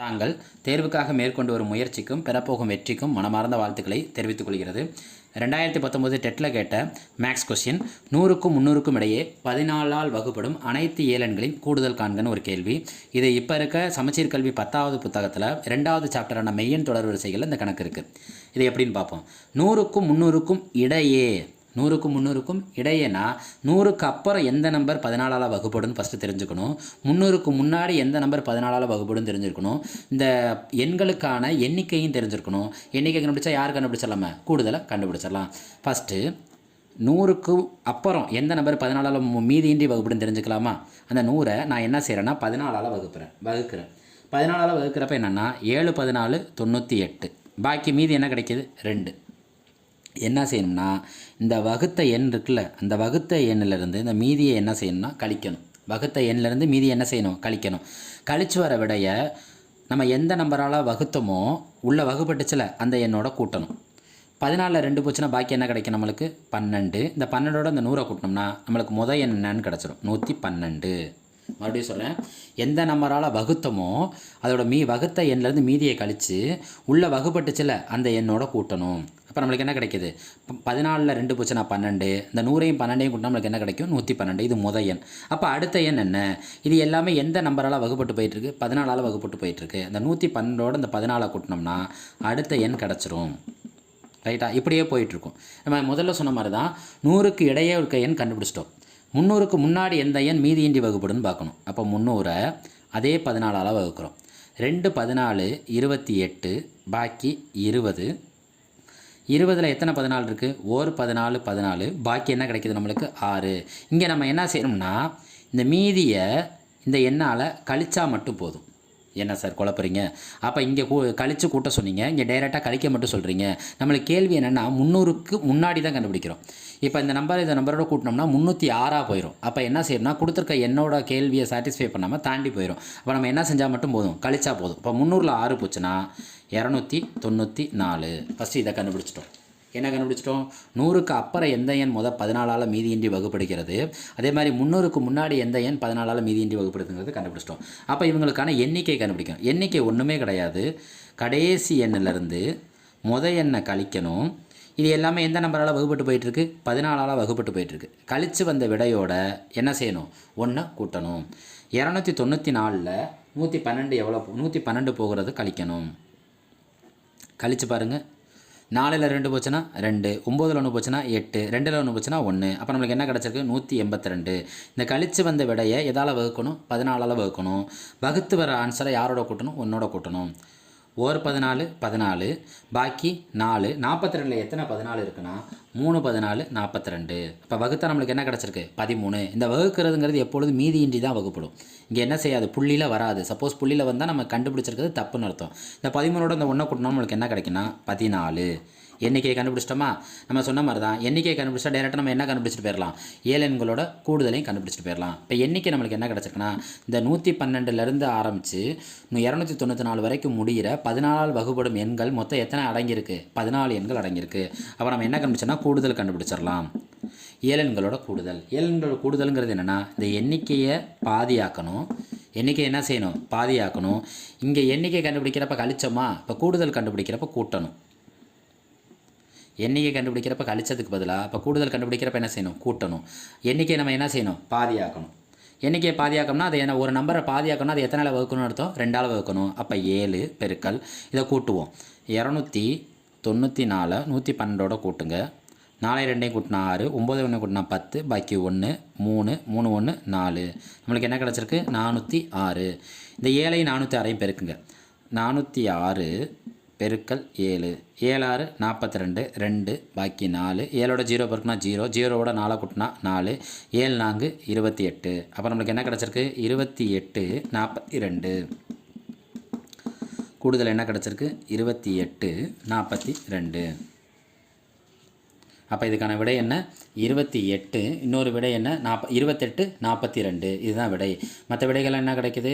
தாங்கள் தேர்வுக்காக மேற்கொண்டு வரும் முயற்சிக்கும் பெறப்போகும் வெற்றிக்கும் மனமார்ந்த வாழ்த்துக்களை தெரிவித்துக் கொள்கிறது. ரெண்டாயிரத்தி பத்தொம்போது டெட்டில் கேட்ட மேக்ஸ் கொஸ்டின் நூறுக்கும் முந்நூறுக்கும் இடையே பதினாலால் வகுப்படும் அனைத்து ஏழன்களின் கூடுதல் காண்கன்னு ஒரு கேள்வி. இது இப்போ இருக்க சமச்சீர் கல்வி பத்தாவது புத்தகத்தில் ரெண்டாவது சாப்டரான மெய்யன் தொடர் வரிசைகளில் இந்த கணக்கு இருக்குது இது எப்படின்னு பார்ப்போம். நூறுக்கும் முந்நூறுக்கும் இடையே நூறுக்கும் முந்நூறுக்கும் இடையேனா நூறுக்கு அப்புறம் எந்த நம்பர் பதினாலால் வகுப்படுன்னு ஃபஸ்ட்டு தெரிஞ்சுக்கணும். முந்நூறுக்கு முன்னாடி எந்த நம்பர் பதினாலால் வகுப்படுன்னு தெரிஞ்சிருக்கணும். இந்த எண்களுக்கான எண்ணிக்கையும் தெரிஞ்சிருக்கணும். எண்ணிக்கை கண்டுபிடிச்சா யார் கண்டுபிடிச்சிடலாமா? கூடுதலாக கண்டுபிடிச்சிடலாம். ஃபஸ்ட்டு நூறுக்கு அப்புறம் எந்த நம்பர் பதினாலால் மீதியின்றி வகுப்புன்னு தெரிஞ்சுக்கலாமா? அந்த நூறை நான் என்ன செய்கிறேன்னா பதினாலால் வகுப்புறேன் வகுக்கிறேன். பதினாலால் வகுக்கிறப்ப என்னென்னா ஏழு பதினாலு தொண்ணூற்றி எட்டு. பாக்கி மீதி என்ன கிடைக்கிது? ரெண்டு. என்ன செய்யணும்னா இந்த வகுத்த எண் இருக்குல்ல அந்த வகுத்த எண்ணிலிருந்து இந்த மீதியை என்ன செய்யணும்னா கழிக்கணும். வகுத்த எண்ணிலிருந்து மீதி என்ன செய்யணும்? கழிக்கணும். கழிச்சு வர விடையை நம்ம எந்த நம்பரால் வகுத்தோமோ உள்ள வகுப்பட்டுச்சில் அந்த எண்ணோட கூட்டணும். பதினாலில் ரெண்டு போச்சுன்னா பாக்கி என்ன கிடைக்கும் நம்மளுக்கு? பன்னெண்டு. இந்த பன்னெண்டோட இந்த நூறை கூட்டினோம்னா நம்மளுக்கு முத எண் என்னன்னு கிடச்சிரும். நூற்றி பன்னெண்டு. மறுபடியும் சொல்கிறேன் எந்த நம்பரால் வகுத்தமோ அதோட மீ வகுத்த எண்ணிலேருந்து மீதியை கழித்து உள்ளே வகுப்பட்டுச்சில் அந்த எண்ணோட கூட்டணும். அப்போ நம்மளுக்கு என்ன கிடைக்குது? ப- பதினாலில் ரெண்டு போச்சுன்னா பன்னெண்டு. இந்த நூறையும் பன்னெண்டையும் கூட்டினா நம்மளுக்கு என்ன கிடைக்கும்? நூற்றி பன்னெண்டு. இது முத எண். அப்போ அடுத்த எண் என்ன? இது எல்லாமே எந்த நம்பரால் வகுப்பட்டு போயிட்டுருக்கு? பதினாலால் வகுப்பட்டு போயிட்டுருக்கு. இந்த நூற்றி பன்னெண்டோட இந்த பதினாலை கூட்டினோம்னா அடுத்த எண் கிடச்சிரும். ரைட்டா? இப்படியே போயிட்டுருக்கும். நம்ம முதல்ல சொன்ன மாதிரி தான் நூறுக்கு இடையே இருக்க எண் கண்டுபிடிச்சிட்டோம். முந்நூறுக்கு முன்னாடி எந்த எண் மீதியின்றி வகுப்படுன்னு பார்க்கணும். அப்போ முந்நூறை அதே பதினாலால் வகுக்கிறோம். ரெண்டு பதினாலு இருபத்தி எட்டு பாக்கி இருபது இருபதில் எத்தனை பதினாலு இருக்குது ஒரு பதினாலு பதினாலு. பாக்கி என்ன கிடைக்கிது நம்மளுக்கு? ஆறு. இங்கே நம்ம என்ன செய்யணும்னா இந்த மீதியை இந்த எண்ணால் கழிச்சா மட்டும் போதும். என்ன சார் குழப்புறீங்க அப்போ இங்கே கூ கழித்து கூட்ட சொன்னீங்க. இங்கே டைரெக்டாக கழிக்க மட்டும் சொல்கிறீங்க நம்மளுக்கு கேள்வி என்னென்னா முந்நூறுக்கு முன்னாடி தான் கண்டுபிடிக்கிறோம். இப்போ இந்த நம்பர் இந்த நம்பரோட கூட்டினோம்னா முந்நூற்றி ஆறாக போயிடும் அப்போ என்ன செய்யணும்னா கொடுத்துருக்க என்னோட கேள்வியை சாட்டிஸ்ஃபை பண்ணாமல் தாண்டி போயிடும் அப்போ நம்ம என்ன செஞ்சால் மட்டும் போதும்? கழிச்சா போதும். இப்போ முந்நூறில் ஆறு போச்சுன்னா இரநூத்தி தொண்ணூற்றி நாலு. ஃபஸ்ட்டு இதை கண்டுபிடிச்சிட்டோம். என்ன கண்டுபிடிச்சிட்டோம்? நூறுக்கு அப்புறம் எந்த எண் முத பதினாலால் மீதியின்றி வகுப்படுகிறது? அதே மாதிரி முந்நூறுக்கு முன்னாடி எந்த எண் பதினாலால் மீதியின்றி வகுப்படுதுங்கிறது கண்டுபிடிச்சிட்டோம். அப்போ இவங்களுக்கான எண்ணிக்கை கண்டுபிடிக்கணும். எண்ணிக்கை ஒன்றுமே கிடையாது. கடைசி எண்ணிலிருந்து முத எண்ணை கழிக்கணும். இது எல்லாமே எந்த நம்பரால் வகுப்பட்டு போயிட்டுருக்கு? பதினாலால் வகுப்பட்டு போயிட்டுருக்கு. கழித்து வந்த விடையோட என்ன செய்யணும்? ஒன்றை கூட்டணும். இரநூத்தி தொண்ணூற்றி நாலில் நூற்றி பன்னெண்டு எவ்வளோ நூற்றி பன்னெண்டு போகிறது கழிக்கணும். கழித்து பாருங்கள் நாலில் ரெண்டு போச்சுன்னா ரெண்டு ஒம்போதில் ஒன்று போச்சுன்னா எட்டு ரெண்டில் ஒன்று போச்சுன்னா ஒன்று அப்போ நம்மளுக்கு என்ன கிடச்சிருக்கு? நூற்றி எண்பத்தி ரெண்டு இந்த கழிச்சு வந்த விடையை எதால் வகுக்கணும்? பதினாலால் வகுக்கணும். வகுத்து வர ஆன்சரை யாரோட கூட்டணும்? ஒன்னோட கூட்டணும். ஓர் பதினாலு பதினாலு. பாக்கி நாலு. நாற்பத்தி ரெண்டில் எத்தனை பதினாலு இருக்குன்னா மூணு பதினாலு நாற்பத்தி ரெண்டு. இப்போ வகுத்தா நம்மளுக்கு என்ன கிடச்சிருக்கு? பதிமூணு. இந்த வகுக்கிறதுங்கிறது எப்பொழுதும் மீதியின்றி தான் வகுப்படும். இங்கே என்ன செய்யாது? புள்ளியில் வராது. சப்போஸ் புள்ளியில் வந்தால் நம்ம கண்டுபிடிச்சிருக்கிறது தப்புன்னு அர்த்தம். இந்த பதிமூணோட இந்த ஒன்றை கூட்டினா நம்மளுக்கு என்ன கிடைக்குன்னா பதினாலு. எண்ணிக்கையை கண்டுபிடிச்சிட்டோமா? நம்ம சொன்ன மாதிரி தான் எண்ணிக்கையை கண்டுபிடிச்சா டேரெக்டாக நம்ம என்ன கண்டுபிடிச்சிட்டு போயிடலாம் ஏழு எண்களோட கூடுதலையும் கண்டுபிடிச்சிட்டு போயிடலாம் இப்போ எண்ணிக்கை நம்மளுக்கு என்ன கிடச்சிருக்குன்னா இந்த நூற்றி பன்னெண்டுலேருந்து ஆரம்பித்து இரநூத்தி தொண்ணூற்றி நாலு வரைக்கும் முடிகிற பதினாலால் வகுப்படும் எண்கள் மொத்தம் எத்தனை அடங்கியிருக்கு? பதினாலு எண்கள் அடங்கியிருக்கு. அப்போ நம்ம என்ன கண்டுபிடிச்சோன்னா கூடுதல் கண்டுபிடிச்சிடலாம். ஏழன்களோட கூடுதல். ஏழெண்களோட கூடுதலுங்கிறது என்னென்னா இந்த எண்ணிக்கையை பாதியாக்கணும். எண்ணிக்கை என்ன செய்யணும்? பாதியாக்கணும். இங்கே எண்ணிக்கை கண்டுபிடிக்கிறப்ப கழிச்சோமா? இப்போ கூடுதல் கண்டுபிடிக்கிறப்ப கூட்டணும். எண்ணிக்கை கண்டுபிடிக்கிறப்ப கழிச்சதுக்கு பதிலாக இப்போ கூடுதல் கண்டுபிடிக்கிறப்ப என்ன செய்யணும்? கூட்டணும். எண்ணிக்கையை நம்ம என்ன செய்யணும்? பாதியாக்கணும். எண்ணிக்கையை பாதியாக்கணும்னா அதை என்ன ஒரு நம்பரை பாதியாக்கணும்னா அது எத்தனை வகுக்கணும்னு அர்த்தம்? ரெண்டால் வகுக்கணும். அப்போ ஏழு பெருக்கல். இதை கூட்டுவோம். இரநூத்தி தொண்ணூற்றி நாலு நூற்றி பன்னெண்டோட கூட்டுங்க. நாளை ரெண்டையும் கூட்டினா ஆறு ஒம்பது ஒன்று கூட்டினா பத்து பாக்கி ஒன்று மூணு மூணு ஒன்று நாலு. நம்மளுக்கு என்ன கிடச்சிருக்கு? நானூற்றி ஆறு. இந்த ஏழையும் நானூற்றி ஆறையும் பெருக்குங்க. நானூற்றி ஆறு பெருக்கல் ஏழு. ஏழாறு நாற்பத்தி ரெண்டு ரெண்டு பாக்கி நாலு. ஏழோட ஜீரோ பெருக்குனா ஜீரோ. ஜீரோவோட நாலாக கூட்டினா நாலு. ஏழு நான்கு இருபத்தி எட்டு. அப்போ நம்மளுக்கு என்ன கிடச்சிருக்கு? இருபத்தி எட்டு நாற்பத்தி ரெண்டு. கூடுதல் என்ன கிடச்சிருக்கு? இருபத்தி எட்டு நாற்பத்தி ரெண்டு. அப்போ இதுக்கான விடை என்ன? இருபத்தி எட்டு. இன்னொரு விடை என்ன? நாற்ப இருபத்தெட்டு நாற்பத்தி ரெண்டு. இதுதான் விடை. மற்ற விடைகள் என்ன கிடைக்குது?